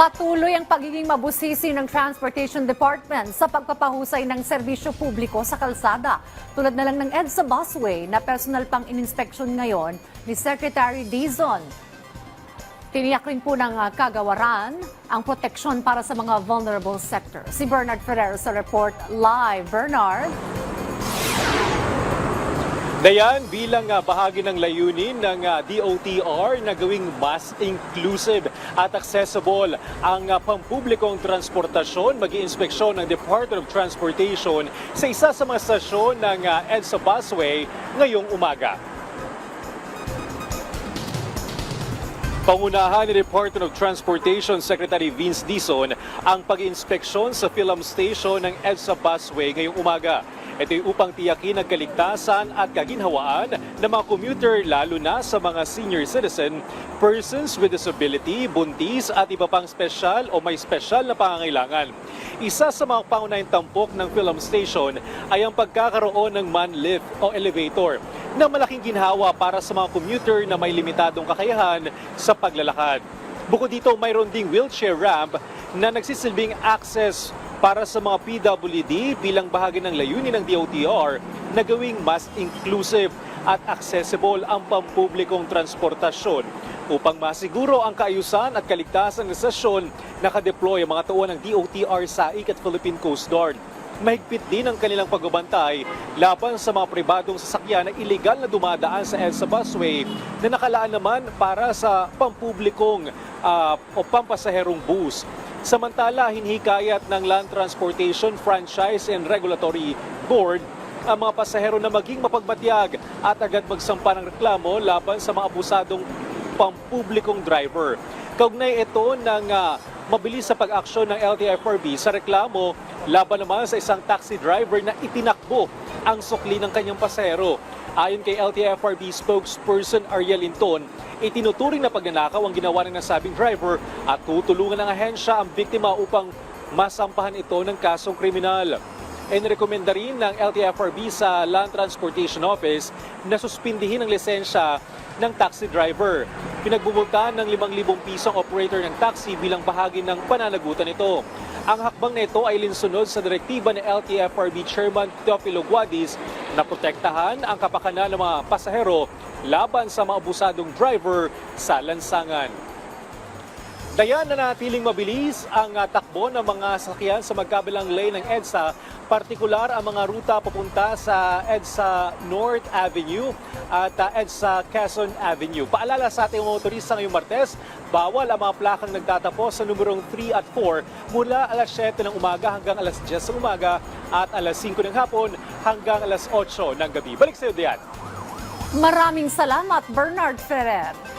Patuloy ang pagiging mabusisi ng Transportation Department sa pagpapahusay ng serbisyo publiko sa kalsada. Tulad na lang ng EDSA Busway na personal pang ininspeksyon ngayon ni Secretary Dizon. Tiniyak rin po ng ah, kagawaran ang proteksyon para sa mga vulnerable sector. Si Bernard Ferrer sa report live. Bernard? Dayan, bilang ah, bahagi ng layunin ng ah, DOTR na gawing mas inclusive at accessible ang ah, pampublikong transportasyon, mag inspeksyon ng Department of Transportation sa isa sa mga stasyon ng ah, EDSA Busway ngayong umaga. Pangunahan ni Department of Transportation Secretary Vince Dizon ang pag-inspeksyon sa film station ng EDSA Busway ngayong umaga. Ito ay upang tiyakin ang kaligtasan at kaginhawaan ng mga commuter lalo na sa mga senior citizen, persons with disability, buntis at iba pang special o may special na pangangailangan. Isa sa mga pangunahing tampok ng film station ay ang pagkakaroon ng man lift o elevator na malaking ginhawa para sa mga commuter na may limitadong kakayahan sa paglalakad. Bukod dito, mayroon ding wheelchair ramp na nagsisilbing access para sa mga PWD bilang bahagi ng layunin ng DOTR na gawing mas inclusive at accessible ang pampublikong transportasyon. Upang masiguro ang kaayusan at kaligtasan ng stasyon, nakadeploy ang mga tauhan ng DOTR SAIC at Philippine Coast Guard. Mahigpit din ang kanilang pagbabantay laban sa mga pribadong sasakyan na illegal na dumadaan sa EDSA Busway na nakalaan naman para sa pampublikong ah, o pampasaherong bus. Samantala, hinhikayat ng Land Transportation Franchise and Regulatory Board ang mga pasahero na maging mapagmatyag at agad magsampa ng reklamo laban sa mga abusadong pampublikong driver. Kaugnay ito ng ah, mabilis sa pag-aksyon ng LTFRB sa reklamo laban naman sa isang taxi driver na itinakbo ang sukli ng kanyang pasahero. Ayon kay LTFRB spokesperson Ariel Linton, itinuturing na pagnanakaw ang ginawa ng nasabing driver at tutulungan ng ahensya ang biktima upang masampahan ito ng kasong kriminal. Inirekomenda rin ng LTFRB sa Land Transportation Office na suspindihin ang lisensya ng taxi driver. Pinagbubultahan ng 5,000 pisong operator ng taxi bilang bahagi ng pananagutan nito. Ang hakbang na ito ay linsunod sa direktiba ni LTFRB Chairman Teofilo Guadis na protektahan ang kapakanan ng mga pasahero laban sa mga abusadong driver sa lansangan. Dayan na natiling mabilis ang ah, takbo ng mga sasakyan sa magkabilang lane ng EDSA, partikular ang mga ruta papunta sa EDSA North Avenue at ah, EDSA Quezon Avenue. Paalala sa ating motorista ngayong Martes, bawal ang mga plakang nagtatapos sa numerong 3 at 4 mula alas 7 ng umaga hanggang alas 10 ng umaga at alas 5 ng hapon hanggang alas 8 ng gabi. Balik sa iyo, Dayan. Maraming salamat, Bernard Ferrer.